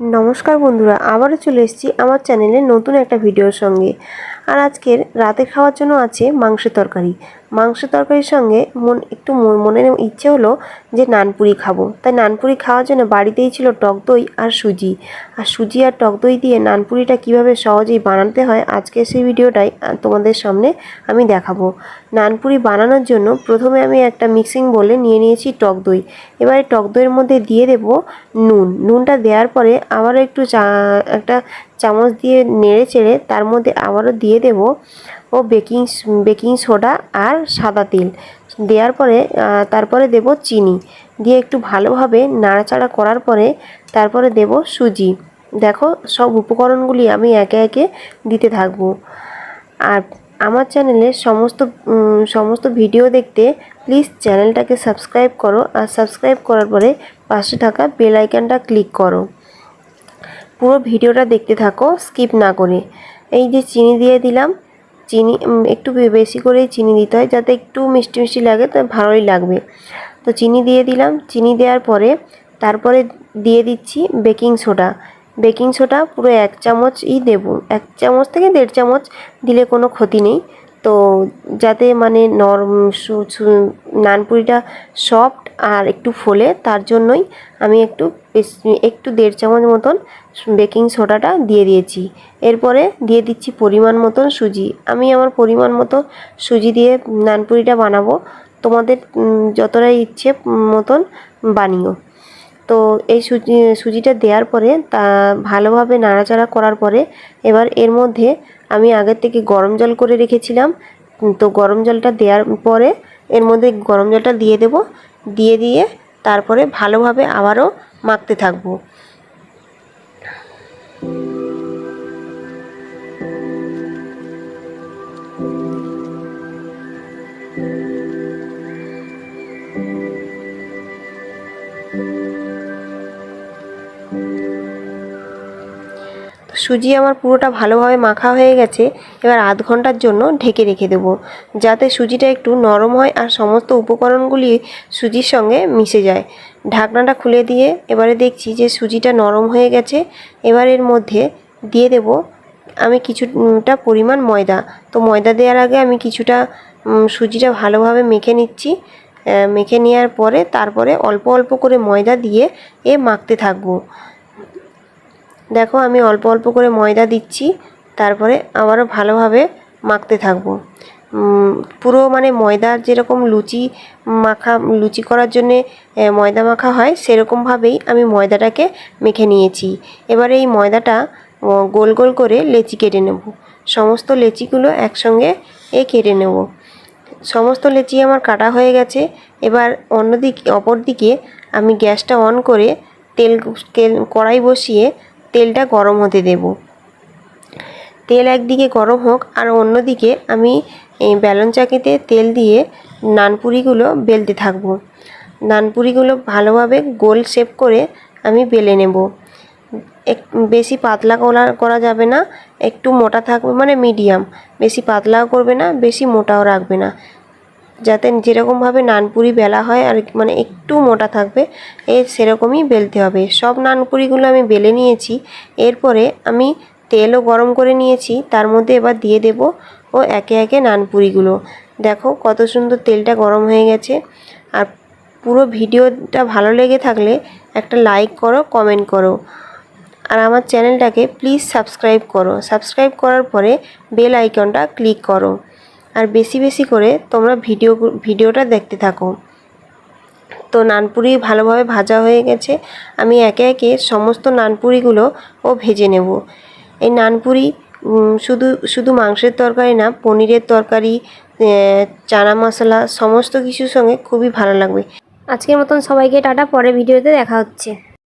নমস্কার বন্ধুরা, আবারও চলে এসেছি আমার চ্যানেলে নতুন একটা ভিডিওর সঙ্গে। আর আজকের রাতে খাওয়ার জন্য আছে মাংসের তরকারি। মাংসের তরকারির সঙ্গে মন, একটু মন- মনের ইচ্ছে হলো যে নানপুরি খাব। তাই নানপুরি খাওয়ার জন্য বাড়িতেই ছিল টক দই আর সুজি। আর সুজি আর টক দই দিয়ে নানপুরিটা কীভাবে সহজেই বানাতে হয় আজকে সেই ভিডিওটাই তোমাদের সামনে আমি দেখাবো। নানপুরি বানানোর জন্য প্রথমে আমি একটা মিক্সিং বলে নিয়ে নিয়েছি টক দই। এবারে টক দইয়ের মধ্যে দিয়ে দেব নুন। নুনটা দেওয়ার পরে আবারও একটু চা, একটা চামচ দিয়ে নেড়ে চেড়ে তার মধ্যে আবারও দিয়ে দেব ও বেকিং বেকিং সোডা আর সাদা তেল। দেওয়ার পরে তারপরে দেব চিনি। দিয়ে একটু ভালোভাবে নাড়াচাড়া করার পরে তারপরে দেব সুজি। দেখো, সব উপকরণগুলি আমি একে একে দিতে থাকব। আর আমার চ্যানেলে সমস্ত সমস্ত ভিডিও দেখতে প্লিজ চ্যানেলটাকে সাবস্ক্রাইব করো। আর সাবস্ক্রাইব করার পরে পাশে থাকা বেল আইকনটা ক্লিক করো। পুরো ভিডিওটা দেখতে থাকো স্কিপ না করে। এই যে চিনি দিয়ে দিলাম, চিনি একটু বেশি করেই চিনি দিতে হয়, যাতে একটু মিষ্টি মিষ্টি লাগে, তো ভালোই লাগবে। তো চিনি দিয়ে দিলাম, চিনি দেওয়ার পরে তারপরে দিয়ে দিচ্ছি বেকিং সোডা। বেকিং সোডা পুরো এক চামচই দেবো, এক চামচ থেকে দেড় চামচ দিলে কোনো ক্ষতি নেই। তো যাতে মানে নরম নানপুরিটা সফট আর একটু ফোলে, তার জন্যই আমি একটু একটু দেড় চামচ মতন বেকিং সোডাটা দিয়ে দিয়েছি। এরপরে দিয়ে দিচ্ছি পরিমাণ মতন সুজি। আমি আমার পরিমাণ মতো সুজি দিয়ে নানপুরিটা বানাবো। তোমাদের যতটা ইচ্ছে মতন বানিও। তো এই সুজি, সুজিটা দেওয়ার পরে তা ভালোভাবে নাড়াচাড়া করার পরে এবার এর মধ্যে আমি আগের থেকে গরম জল করে রেখেছিলাম। তো গরম জলটা দেওয়ার পরে এর মধ্যে গরম জলটা দিয়ে দেব। দিয়ে দিয়ে তারপরে ভালোভাবে আবারও মাখতে থাকব। সুজি আমার পুরোটা ভালোভাবে মাখা হয়ে গেছে, এবার আধ ঘণ্টার জন্য ঢেকে রেখে দেবো, যাতে সুজিটা একটু নরম হয় আর সমস্ত উপকরণগুলি সুজির সঙ্গে মিশে যায়। ঢাকনাটা খুলে দিয়ে এবারে দেখছি যে সুজিটা নরম হয়ে গেছে, এবার এর মধ্যে দিয়ে দেব আমি কিছুটা পরিমাণ ময়দা। তো ময়দা দেওয়ার আগে আমি কিছুটা সুজিটা ভালোভাবে মেখে নিচ্ছি মেখে নেওয়ার পরে তারপরে অল্প অল্প করে ময়দা দিয়ে এ মাখতে থাকব। দেখো, আমি অল্প অল্প করে ময়দা দিচ্ছি, তারপরে আবারও ভালোভাবে মাখতে থাকব। পুরো মানে ময়দার যেরকম লুচি মাখা, লুচি করার জন্যে ময়দা মাখা হয়, সেরকমভাবেই আমি ময়দাটাকে মেখে নিয়েছি। এবারে এই ময়দাটা গোল গোল করে লেচি কেটে নেব। সমস্ত লেচিগুলো একসঙ্গে এ, কেটে নেব। সমস্ত লেচি আমার কাটা হয়ে গেছে। এবার অন্যদিকে অপর দিকে আমি গ্যাসটা অন করে তেল কড়াই বসিয়ে তেলটা গরম হতে দেব। তেল একদিকে গরম হোক আর অন্যদিকে আমি এই ব্যালন চাকিতে তেল দিয়ে নানপুরিগুলো বেলতে থাকব। নানপুরিগুলো ভালোভাবে গোল শেপ করে আমি বেলে নেব। এক, বেশি পাতলা করা করা যাবে না। একটু মোটা থাকবে মানে মিডিয়াম। বেশি পাতলাও করবে না, বেশি মোটাও রাখবে না। যাতে যেরকমভাবে নানপুরি বেলা হয় আর মানে একটু মোটা থাকবে, এ সেরকমই বেলতে হবে। সব নানপুরিগুলো আমি বেলে নিয়েছি। এরপরে আমি তেলও গরম করে নিয়েছি। তার মধ্যে এবার দিয়ে দেব ও একে একে নানপুরিগুলো। দেখো কত সুন্দর তেলটা গরম হয়ে গেছে। আর পুরো ভিডিওটা ভালো লেগে থাকলে একটা লাইক করো, কমেন্ট করো। আর আমার চ্যানেলটাকে প্লিজ সাবস্ক্রাইব করো। সাবস্ক্রাইব করার পরে বেল আইকনটা ক্লিক করো। আর বেশি বেশি করে তোমরা ভিডিও ভিডিওটা দেখতে থাকো। তো নানপুরি ভালোভাবে ভাজা হয়ে গেছে। আমি একে একে সমস্ত নানপুরিগুলো ও ভেজে নেব। এই নানপুরি শুধু শুধু মাংসের তরকারি না, পনিরের তরকারি চানা মশলা, সমস্ত কিছুর সঙ্গে খুবই ভালো লাগবে। আজকের মতন সবাইকে টাটা পরে ভিডিওতে দেখা হচ্ছে।